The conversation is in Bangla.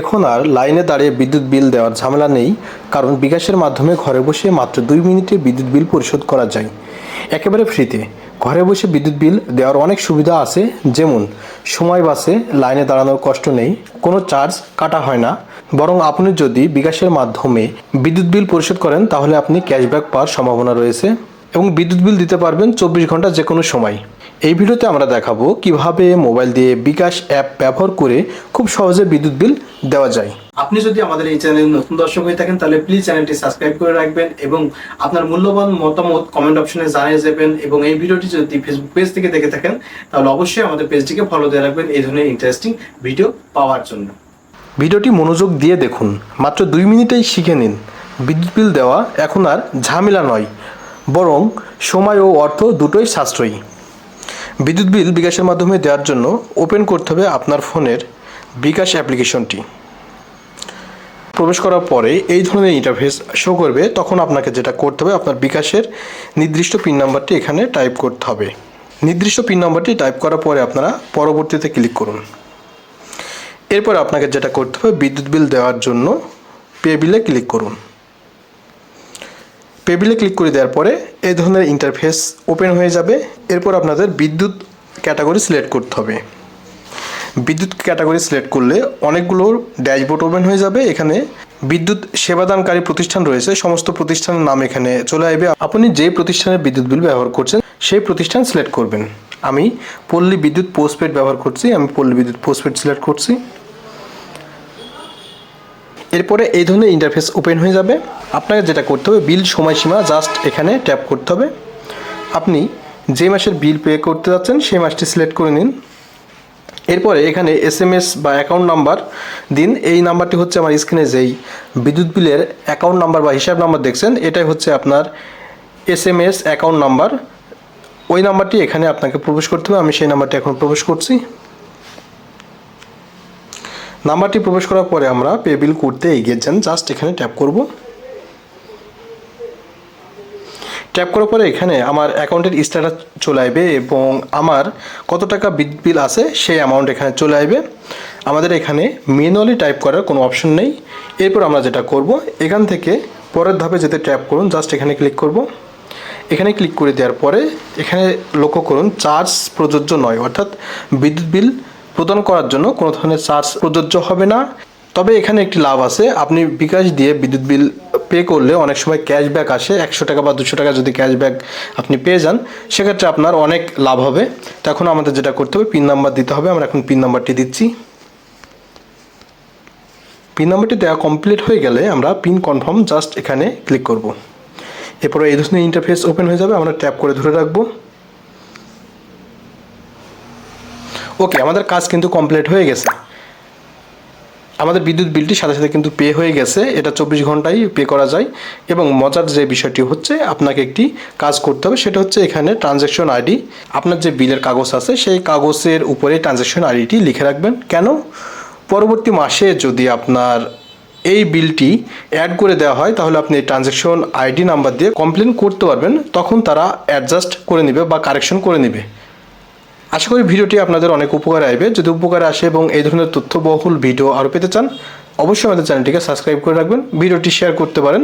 এখন আর লাইনে দাঁড়িয়ে বিদ্যুৎ বিল দেওয়ার ঝামেলা নেই, কারণ বিকাশের মাধ্যমে ঘরে বসে মাত্র দুই মিনিটে বিদ্যুৎ বিল পরিশোধ করা যায়। একেবারে ফ্রিতে ঘরে বসে বিদ্যুৎ বিল দেওয়ার অনেক সুবিধা আছে, যেমন সময় বাসে লাইনে দাঁড়ানোর কষ্ট নেই, কোনো চার্জ কাটা হয় না। বরং আপনি যদি বিকাশের মাধ্যমে বিদ্যুৎ বিল পরিশোধ করেন, তাহলে আপনি ক্যাশব্যাক পাওয়ার সম্ভাবনা রয়েছে এবং বিদ্যুৎ বিল দিতে পারবেন চব্বিশ ঘণ্টা যে কোনো সময়। এই ভিডিওতে আমরা দেখাবো কীভাবে মোবাইল দিয়ে বিকাশ অ্যাপ ব্যবহার করে খুব সহজে বিদ্যুৎ বিল দেওয়া যায়। আপনি যদি আমাদের এই চ্যানেলে নতুন দর্শক হয়ে থাকেন তাহলে প্লিজ চ্যানেলটি সাবস্ক্রাইব করে রাখবেন এবং আপনার মূল্যবান মতামত কমেন্ট অপশনে জানিয়ে যাবেন এবং এই ভিডিওটি যদি ফেসবুক পেজ থেকে দেখে থাকেন তাহলে অবশ্যই আমাদের পেজটিকে ফলো দিয়ে রাখবেন এই ধরনের ইন্টারেস্টিং ভিডিও পাওয়ার জন্য। ভিডিওটি মনোযোগ দিয়ে দেখুন। মাত্র দুই মিনিটেই শিখে নিন। বিদ্যুৎ বিল দেওয়া এখন আর ঝামেলা নয় বরং সময় ও অর্থ দুটোই সাশ্রয়ী। বিদ্যুৎ বিল বিকাশের মাধ্যমে দেওয়ার জন্য ওপেন করতে হবে আপনার ফোনের বিকাশ অ্যাপ্লিকেশনটি প্রবেশ করার পরে এই ধরনের ইন্টারফেস শো করবে, তখন আপনাকে যেটা করতে হবে, আপনার বিকাশের নির্দিষ্ট পিন নাম্বারটি এখানে টাইপ করতে হবে। নির্দিষ্ট পিন নাম্বারটি টাইপ করার পরে আপনারা পরবর্তীতে ক্লিক করুন। এরপর আপনাকে যেটা করতে হবে, বিদ্যুৎ বিল দেওয়ার জন্য পে বিলে ক্লিক করুন। পে বিলে ক্লিক করে দেওয়ার পরে এই ধরনের ইন্টারফেস ওপেন হয়ে যাবে। এরপর আপনাদের বিদ্যুৎ ক্যাটাগরি সিলেক্ট করতে হবে। বিদ্যুৎ ক্যাটাগরি সিলেক্ট করলে অনেকগুলো ড্যাশবোর্ড ওপেন হয়ে যাবে। এখানে বিদ্যুৎ সেবাদানকারী প্রতিষ্ঠান রয়েছে। সমস্ত প্রতিষ্ঠানের নাম এখানে চলে আসবে। আপনি যে প্রতিষ্ঠানের বিদ্যুৎ বিল ব্যবহার করছেন, সেই প্রতিষ্ঠান সিলেক্ট করবেন। আমি পল্লী বিদ্যুৎ পোস্টপেড ব্যবহার করছি। আমি পল্লী বিদ্যুৎ পোস্টপেড সিলেক্ট করছি। এরপরে এই ধরনের ইন্টারফেস ওপেন হয়ে যাবে। আপনাকে যেটা করতে হবে বিল সময়সীমা জাস্ট এখানে ট্যাপ করতে হবে। আপনি যে মাসের বিল পে করতে যাচ্ছেন, সেই মাসটি সিলেক্ট করে নিন। এরপরে এখানে এস এম এস বা অ্যাকাউন্ট নাম্বার দিন। এই নাম্বারটি হচ্ছে আমার স্ক্রিনে যেই বিদ্যুৎ বিলের অ্যাকাউন্ট নাম্বার বা হিসাব নাম্বার দেখছেন, এটাই হচ্ছে আপনার S M S account number ওই নাম্বারটি এখানে আপনাকে প্রবেশ করতে হবে। আমি সেই নাম্বারটি এখন প্রবেশ করছি। নাম্বারটি প্রবেশ করার পরে আমরা পে বিল করতে এগিয়ে যান। জাস্ট এখানে ট্যাপ করব। ট্যাপ করার পরে এখানে আমার অ্যাকাউন্টের স্ট্যাটাস চলে আসবে এবং আমার কত টাকা বিদ্যুৎ বিল আছে সেই অ্যামাউন্ট এখানে চলে আসবে। আমাদের এখানে ম্যানুয়ালি টাইপ করার কোনো অপশন নেই। এরপর আমরা যেটা করব, এখান থেকে পরের ধাপে যেতে ট্যাপ করুন। জাস্ট এখানে ক্লিক করব। এখানে ক্লিক করে দেওয়ার পরে এখানে লক্ষ্য করুন চার্জ প্রযোজ্য নয়, অর্থাৎ বিদ্যুৎ বিল প্রদান করার জন্য কোনো ধরনের চার্জ প্রযোজ্য হবে না। তবে এখানে একটি লাভ আছে। আপনি বিকাশ দিয়ে বিদ্যুৎ বিল পে করলে অনেক সময় ক্যাশব্যাক আসে। একশো টাকা বা দুশো টাকা যদি ক্যাশব্যাক আপনি পেয়ে যান, সেক্ষেত্রে আপনার অনেক লাভ হবে। তো এখন আমাদের যেটা করতে হবে পিন নাম্বার দিতে হবে। আমরা এখন পিন নাম্বারটি দিচ্ছি। পিন নাম্বারটি দেওয়া কমপ্লিট হয়ে গেলে আমরা পিন কনফার্ম জাস্ট এখানে ক্লিক করব। এরপরে এই ধরনের ইন্টারফেস ওপেন হয়ে যাবে। আমরা ট্যাপ করে ধরে রাখব। ওকে আমাদের কাজ কিন্তু কমপ্লিট হয়ে গেছে। আমাদের বিদ্যুৎ বিলটি সাথে সাথে কিন্তু পে হয়ে গেছে। এটা চব্বিশ ঘন্টায় পে করা যায় এবং মজার যে বিষয়টি হচ্ছে, আপনাকে একটি কাজ করতে হবে, সেটা হচ্ছে এখানে ট্রানজ্যাকশন আইডি আপনার যে বিলের কাগজ আছে, সেই কাগজের উপরে ট্রানজ্যাকশন আইডিটি লিখে রাখবেন। কেন? পরবর্তী মাসে যদি আপনার এই বিলটি অ্যাড করে দেওয়া হয়, তাহলে আপনি ট্রানজ্যাকশন আইডি নাম্বার দিয়ে কমপ্লেন করতে পারবেন। তখন তারা অ্যাডজাস্ট করে নেবে বা কারেকশন করে নেবে। আশা করি ভিডিওটি আপনাদের অনেক উপকার আসবে। যদি উপকার আসে এবং এই ধরনের তথ্যবহুল ভিডিও আরও পেতে চান, অবশ্যই আমাদের চ্যানেলটিকে সাবস্ক্রাইব করে রাখবেন, ভিডিওটি শেয়ার করতে পারেন।